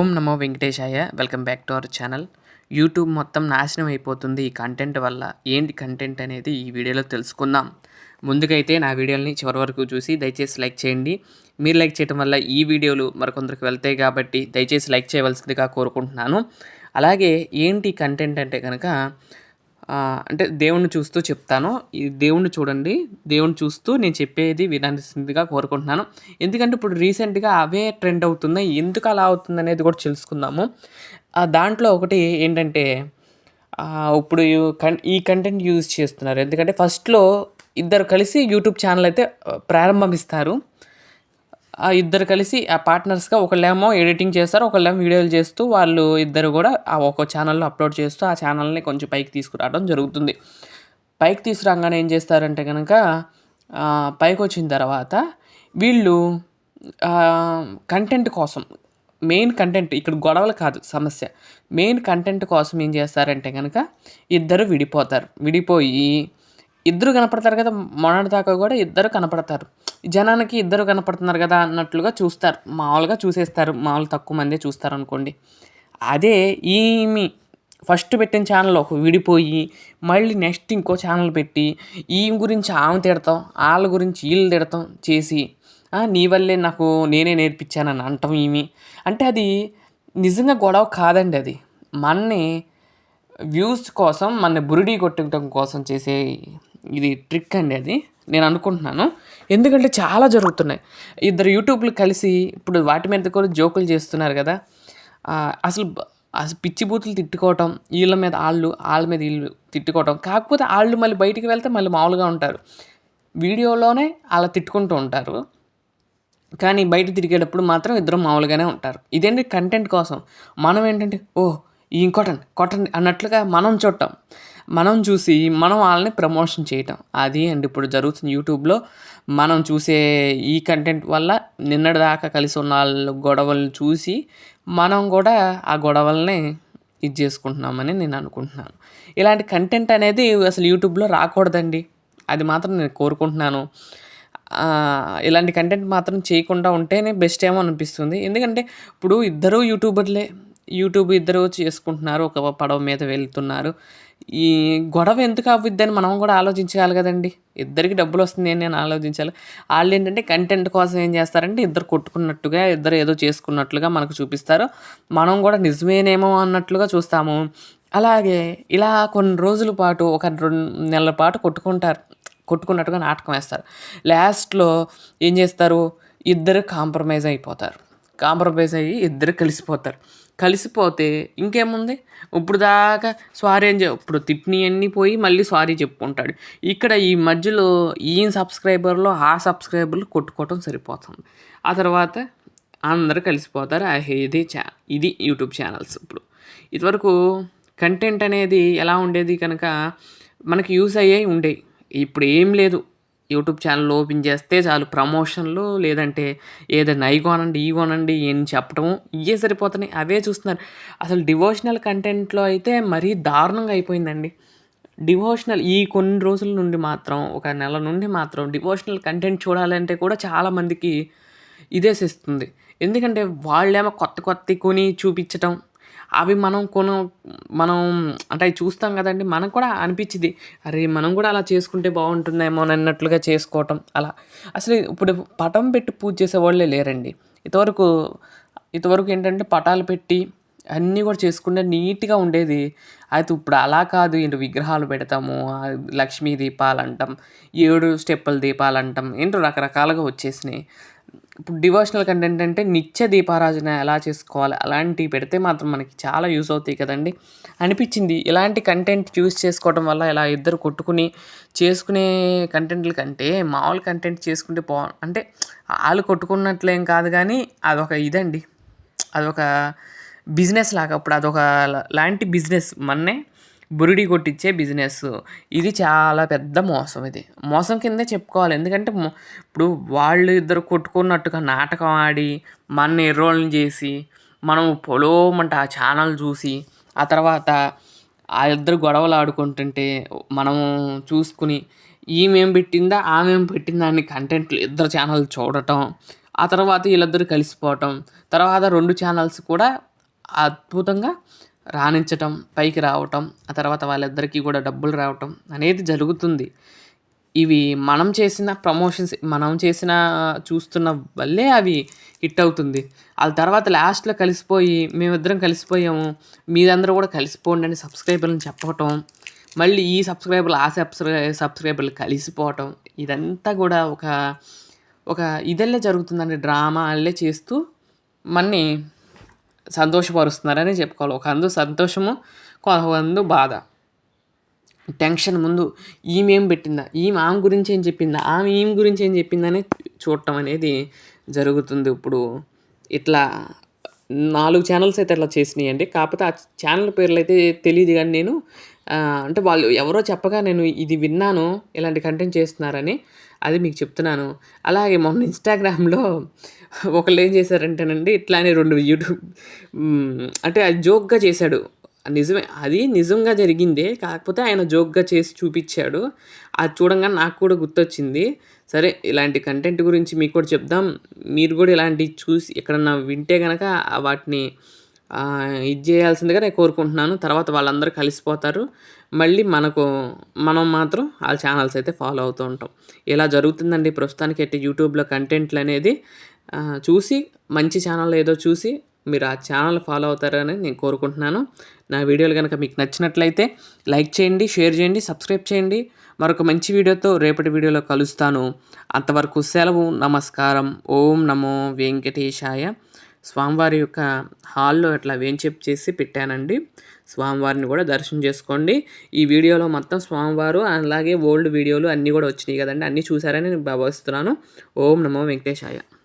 ఓం నమో వెంకటేశాయ. Welcome back to our channel. YouTube మొత్తం నాశనం అయిపోతుంది ఈ కంటెంట్ వల్ల. ఏంటి కంటెంట్ అనేది ఈ వీడియోలో తెలుసుకుందాం. ముందుకైతే నా వీడియోని చివరి వరకు చూసి దయచేసి లైక్ చేయండి. మీరు లైక్ చేయడం వల్ల ఈ వీడియోలు మరికొందరికి వెళ్తాయి కాబట్టి దయచేసి లైక్ చేయవలసిందిగా కోరుకుంటున్నాను. అలాగే ఏంటి కంటెంట్ అంటే కనుక అంటే దేవుణ్ణి చూస్తూ చెప్తాను. ఈ దేవుణ్ణి చూడండి. దేవుణ్ణి చూస్తూ నేను చెప్పేది వినాల్సిందిగా కోరుకుంటున్నాను. ఎందుకంటే ఇప్పుడు రీసెంట్గా అవే ట్రెండ్ అవుతున్నాయి. ఎందుకు అలా అవుతుంది అనేది కూడా తెలుసుకుందాము. దాంట్లో ఒకటి ఏంటంటే ఇప్పుడు ఈ కంటెంట్ యూజ్ చేస్తున్నారు. ఎందుకంటే ఫస్ట్లో ఇద్దరు కలిసి యూట్యూబ్ ఛానల్ అయితే ప్రారంభిస్తారు ఆ ఇద్దరు కలిసి ఆ పార్ట్నర్స్గా ఒకళ్ళేమో ఎడిటింగ్ చేస్తారు ఒకళ్ళేమో వీడియోలు చేస్తూ వాళ్ళు ఇద్దరు కూడా ఆ ఒక ఛానల్లో అప్లోడ్ చేస్తూ ఆ ఛానల్ని కొంచెం పైకి తీసుకురావడం జరుగుతుంది. పైకి తీసుకురాగానే ఏం చేస్తారంటే కనుక పైకి వచ్చిన తర్వాత వీళ్ళు కంటెంట్ కోసం మెయిన్ కంటెంట్ ఇక్కడ గొడవలు కాదు సమస్య. మెయిన్ కంటెంట్ కోసం ఏం చేస్తారంటే కనుక ఇద్దరు విడిపోతారు. విడిపోయి ఇద్దరు కనపడతారు కదా మొన్నటి దాకా కూడా ఇద్దరు కనపడతారు. జనానికి ఇద్దరు కనపడుతున్నారు కదా అన్నట్లుగా చూస్తారు. మామూలుగా చూసేస్తారు. మామూలు తక్కువ మందే చూస్తారు అనుకోండి అదే ఈమె ఫస్ట్ పెట్టిన ఛానల్ ఒక విడిపోయి మళ్ళీ నెక్స్ట్ ఇంకో ఛానల్ పెట్టి ఈమె గురించి ఆమె తిడతాం వాళ్ళ గురించి వీళ్ళు తిడతాం చేసి నీ వల్లే నాకు నేనే నేర్పించానని అంటాం ఈమె. అంటే అది నిజంగా గొడవ కాదండి అది. మనని వ్యూస్ కోసం మన బురిడి కొట్టడం కోసం చేసే ఇది ట్రిక్ అండి అది. నేను అనుకుంటున్నాను. ఎందుకంటే చాలా జరుగుతున్నాయి. ఇద్దరు యూట్యూబ్లు కలిసి ఇప్పుడు వాటి మీద కూడా జోకులు చేస్తున్నారు కదా. అసలు అసలు పిచ్చి బూతులు తిట్టుకోవటం వీళ్ళ మీద వాళ్ళు వాళ్ళ మీద వీళ్ళు తిట్టుకోవటం కాకపోతే వాళ్ళు మళ్ళీ బయటికి వెళ్తే మళ్ళీ మామూలుగా ఉంటారు. వీడియోలోనే అలా తిట్టుకుంటూ ఉంటారు. కానీ బయట తిరిగేటప్పుడు మాత్రం ఇద్దరు మామూలుగానే ఉంటారు. ఇదేంటి కంటెంట్ కోసం? మనం ఏంటంటే ఓ ఇంకొట్టండి కొట్టండి అన్నట్లుగా మనం చూడటం మనం చూసి మనం వాళ్ళని ప్రమోషన్ చేయటం. అది అండ్ ఇప్పుడు జరుగుతుంది యూట్యూబ్లో మనం చూసే ఈ కంటెంట్ వల్ల నిన్నటిదాకా కలిసి ఉన్న వాళ్ళ గొడవలు చూసి మనం కూడా ఆ గొడవల్ని ఇది చేసుకుంటున్నామని నేను అనుకుంటున్నాను. ఇలాంటి కంటెంట్ అనేది అసలు యూట్యూబ్లో రాకూడదండి. అది మాత్రం నేను కోరుకుంటున్నాను. ఇలాంటి కంటెంట్ మాత్రం చేయకుండా ఉంటేనే బెస్ట్ ఏమో అనిపిస్తుంది. ఎందుకంటే ఇప్పుడు ఇద్దరు యూట్యూబర్లే యూట్యూబ్ ఇద్దరు చేసుకుంటున్నారు ఒక పడవ మీద వెళ్తున్నారు. ఈ గొడవ ఎందుకు అవ్వద్దని మనం కూడా ఆలోచించాలి కదండి. ఇద్దరికి డబ్బులు వస్తుంది అని నేను ఆలోచించాలి. వాళ్ళు ఏంటంటే కంటెంట్ కోసం ఏం చేస్తారంటే ఇద్దరు కొట్టుకున్నట్టుగా ఇద్దరు ఏదో చేసుకున్నట్లుగా మనకు చూపిస్తారు. మనం కూడా నిజమేనేమో అన్నట్లుగా చూస్తాము. అలాగే ఇలా కొన్ని రోజుల పాటు ఒక రెండు నెలల పాటు కొట్టుకుంటారు కొట్టుకున్నట్టుగా నాటకం వేస్తారు. లాస్ట్లో ఏం చేస్తారు? ఇద్దరు కాంప్రమైజ్ అయిపోతారు. కాంప్రమైజ్ అయ్యి ఇద్దరు కలిసిపోతారు. కలిసిపోతే ఇంకేముంది? ఇప్పుడు దాకా సారీ అని ఇప్పుడు తిట్ని అన్నీ పోయి మళ్ళీ సారీ చెప్పుకుంటాడు. ఇక్కడ ఈ మధ్యలో ఈ సబ్స్క్రైబర్లో ఆ సబ్స్క్రైబర్లు కొట్టుకోవటం సరిపోతుంది. ఆ తర్వాత అందరూ కలిసిపోతారు. ఇది ఛా ఇది యూట్యూబ్ ఛానల్స్ ఇప్పుడు. ఇదివరకు కంటెంట్ అనేది ఎలా ఉండేది కనుక మనకి యూస్ అయ్యాయి ఉండేవి ఇప్పుడు ఏం లేదు. యూట్యూబ్ ఛానల్ ఓపెన్ చేస్తే చాలు ప్రమోషన్లు లేదంటే ఏదైనా ఐ కొనండి ఈ కొనండి ఏం చెప్పడము ఇవే సరిపోతున్నాయి. అవే చూస్తున్నారు. అసలు డివోషనల్ కంటెంట్లో అయితే మరీ దారుణంగా అయిపోయిందండి. డివోషనల్ ఈ కొన్ని రోజుల నుండి మాత్రం ఒక నెల నుండి మాత్రం డివోషనల్ కంటెంట్ చూడాలంటే కూడా చాలామందికి ఇదేసిస్తుంది ఎందుకంటే వాళ్ళేమో కొత్త కొత్త కొని చూపించటం అవి మనం కొను మనం అంటే అవి చూస్తాం కదండి మనకు కూడా అనిపించింది అరే మనం కూడా అలా చేసుకుంటే బాగుంటుందేమో అన్నట్లుగా చేసుకోవటం అలా. అసలు ఇప్పుడు పటం పెట్టి పూజ చేసే వాళ్ళే లేరండి. ఇంతవరకు ఇంతవరకు ఏంటంటే పటాలు పెట్టి అన్నీ కూడా చేసుకుంటే నీట్గా ఉండేది. అయితే ఇప్పుడు అలా కాదు ఏంటో విగ్రహాలు పెడతాము లక్ష్మీ దీపాలు అంటాం ఏడు స్టెప్పుల దీపాలు అంటాం ఏంటో రకరకాలుగా వచ్చేసినాయి. ఇప్పుడు డివోషనల్ కంటెంట్ అంటే నిత్య దీపారాజన ఎలా చేసుకోవాలి? అలాంటివి పెడితే మాత్రం మనకి చాలా యూస్ అవుతాయి కదండి. అనిపించింది ఇలాంటి కంటెంట్ చూస్ చేసుకోవడం వల్ల ఇలా ఇద్దరు కొట్టుకుని చేసుకునే కంటెంట్ల కంటే మామూలు కంటెంట్ చేసుకుంటే బా అంటే వాళ్ళు కొట్టుకున్నట్లేం కాదు కానీ అదొక ఇదండి. అదొక బిజినెస్ లాగా అప్పుడు అదొక లాంటి బిజినెస్ మొన్నే బురిడి కొట్టించే బిజినెస్. ఇది చాలా పెద్ద మోసం ఇది. మోసం కిందే చెప్పుకోవాలి. ఎందుకంటే ఇప్పుడు వాళ్ళు ఇద్దరు కొట్టుకున్నట్టుగా నాటకం ఆడి మన ఎర్రోళ్ళని చేసి మనం పొలోమంట ఆ ఛానల్ చూసి ఆ తర్వాత ఆ ఇద్దరు గొడవలు ఆడుకుంటుంటే మనము చూసుకుని ఈమెం పెట్టిందా ఆమెం పెట్టిందా అని కంటెంట్లు ఇద్దరు ఛానల్ చూడటం ఆ తర్వాత వీళ్ళిద్దరూ కలిసిపోవటం తర్వాత రెండు ఛానల్స్ కూడా అద్భుతంగా రాణించటం పైకి రావటం ఆ తర్వాత వాళ్ళిద్దరికీ కూడా డబ్బులు రావటం అనేది జరుగుతుంది. ఇవి మనం చేసిన ప్రమోషన్స్ మనం చేసిన చూస్తున్న వల్లే అవి హిట్ అవుతుంది. ఆ తర్వాత లాస్ట్లో కలిసిపోయి మేమిద్దరం కలిసిపోయాము. మీరందరూ కూడా కలిసిపోండి అని సబ్స్క్రైబర్ని చెప్పటం మళ్ళీ ఈ సబ్స్క్రైబర్లు ఆ సబ్స్క్రై సబ్స్క్రైబర్లు కలిసిపోవటం ఇదంతా కూడా ఒక ఒక ఇదల్లే జరుగుతుందండి. డ్రామా అల్లే చేస్తూ మన్ని సంతోషపరుస్తున్నారని చెప్పుకోవాలి. ఒక అందు సంతోషము ఒకందు బాధ. టెన్షన్ ముందు ఈమె ఏం పెట్టిందా? ఈమె ఆమె గురించి ఏం చెప్పిందా? ఆమె ఈమె గురించి ఏం చెప్పిందని చూడటం అనేది జరుగుతుంది. ఇప్పుడు ఇట్లా నాలుగు ఛానల్స్ అయితే అట్లా చేసినాయి అండి కాకపోతే ఆ ఛానల్ పేర్లు అయితే తెలియదు కానీ నేను అంటే వాళ్ళు ఎవరో చెప్పగా నేను ఇది విన్నాను ఇలాంటి కంటెంట్ చేస్తున్నారని అది మీకు చెప్తున్నాను. అలాగే మొన్న ఇన్స్టాగ్రామ్లో ఒకళ్ళు ఏం చేశారంటేనండి ఇట్లానే రెండు యూట్యూబ్ అంటే అది జోక్గా చేశాడు. నిజమే అది నిజంగా జరిగిందే కాకపోతే ఆయన జోక్గా చేసి చూపించాడు. అది చూడంగానే నాకు కూడా గుర్తొచ్చింది. సరే ఇలాంటి కంటెంట్ గురించి మీకు కూడా చెప్దాం. మీరు కూడా ఇలాంటివి చూసి ఎక్కడన్నా వింటే కనుక వాటిని ఇది చేయాల్సిందిగా నేను కోరుకుంటున్నాను. తర్వాత వాళ్ళందరూ కలిసిపోతారు. మళ్ళీ మనకు మనం మాత్రం వాళ్ళ ఛానల్స్ అయితే ఫాలో అవుతూ ఉంటాం. ఇలా జరుగుతుందండి ప్రస్తుతానికి అయితే యూట్యూబ్లో కంటెంట్లు అనేది? చూసి మంచి ఛానల్ ఏదో చూసి మీరు ఆ ఛానల్ ఫాలో అవుతారని నేను కోరుకుంటున్నాను. నా వీడియోలు కనుక మీకు నచ్చినట్లయితే లైక్ చేయండి షేర్ చేయండి సబ్స్క్రైబ్ చేయండి. మరొక మంచి వీడియోతో రేపటి వీడియోలో కలుస్తాను. అంతవరకు సెలవు నమస్కారం. ఓం నమో వెంకటేశాయ. స్వామివారి యొక్క హాల్లో ఇట్లా వేంచెప్ చేసి పెట్టానండి. స్వామివారిని కూడా దర్శనం చేసుకోండి. ఈ వీడియోలో మొత్తం స్వామివారు అలాగే ఓల్డ్ వీడియోలు అన్నీ కూడా వచ్చినాయి కదండి. అన్నీ చూసారని నేను భావిస్తున్నాను. ఓం నమో వెంకటేశాయ.